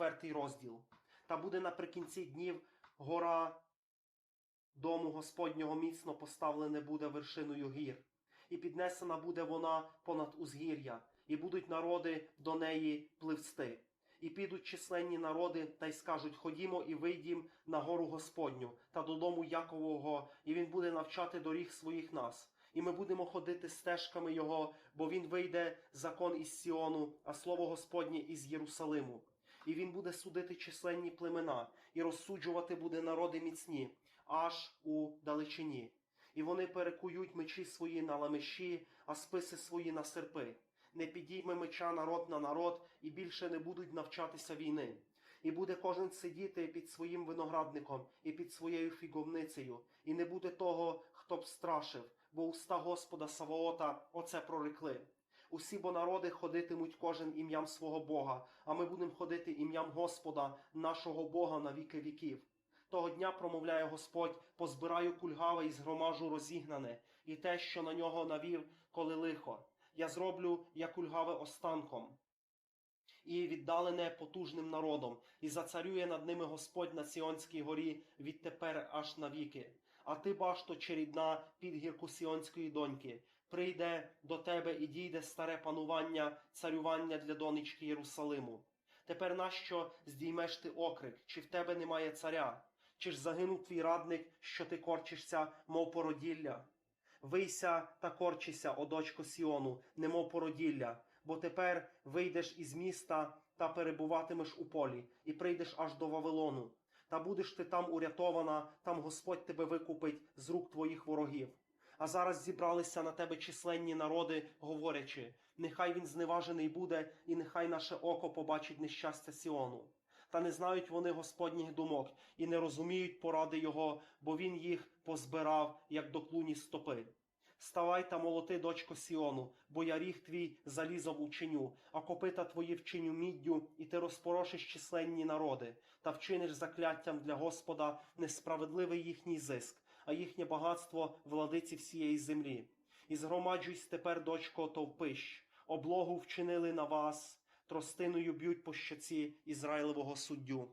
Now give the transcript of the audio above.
четвертий розділ. Та буде наприкінці днів гора дому Господнього міцно поставлене буде вершиною гір, і піднесена буде вона понад узгір'я, і будуть народи до неї пливсти. І підуть численні народи та й скажуть: Ходімо і вийдім на гору Господню та додому Якового, і він буде навчати доріг своїх нас. І ми будемо ходити стежками Його, бо він вийде закон із Сіону, а слово Господнє із Єрусалиму. І він буде судити численні племена, і розсуджувати буде народи міцні, аж у далечині. І вони перекують мечі свої на ламеші, а списи свої на серпи. Не підійме меча народ на народ, і більше не будуть навчатися війни. І буде кожен сидіти під своїм виноградником і під своєю фіговницею, і не буде того, хто б страшив, бо уста Господа Саваота оце прорекли. Усі бо народи ходитимуть кожен ім'ям свого Бога, а ми будемо ходити ім'ям Господа, нашого Бога на віки віків. Того дня промовляє Господь, позбираю кульгаве і згромажу розігнане, і те, що на нього навів, коли лихо. Я зроблю як кульгаве останком, і віддалене потужним народом, і зацарює над ними Господь на Сіонській горі відтепер аж навіки. А ти, башто черідна, підгірку Сіонської доньки, прийде до тебе і дійде старе панування, царювання для донечки Єрусалиму. Тепер нащо здіймеш ти окрик, чи в тебе немає царя? Чи ж загинув твій радник, що ти корчишся, мов породілля? Вийся та корчися, о дочко Сіону, немов породілля, бо тепер вийдеш із міста та перебуватимеш у полі, і прийдеш аж до Вавилону. Та будеш ти там урятована, там Господь тебе викупить з рук твоїх ворогів. А зараз зібралися на тебе численні народи, говорячи: нехай він зневажений буде, і нехай наше око побачить нещастя Сіону. Та не знають вони Господніх думок і не розуміють поради Його, бо він їх позбирав, як до клуні стопи. Ставай та молоти, дочко Сіону, бо я ріг твій залізом учиню, а копита твої вчиню міддю, і ти розпорошиш численні народи, та вчиниш закляттям для Господа несправедливий їхній зиск, а їхнє багатство владиці всієї землі. І згромаджуйсь тепер, дочко, товпищ, облогу вчинили на вас, тростиною б'ють по щаці Ізраїлевого суддю.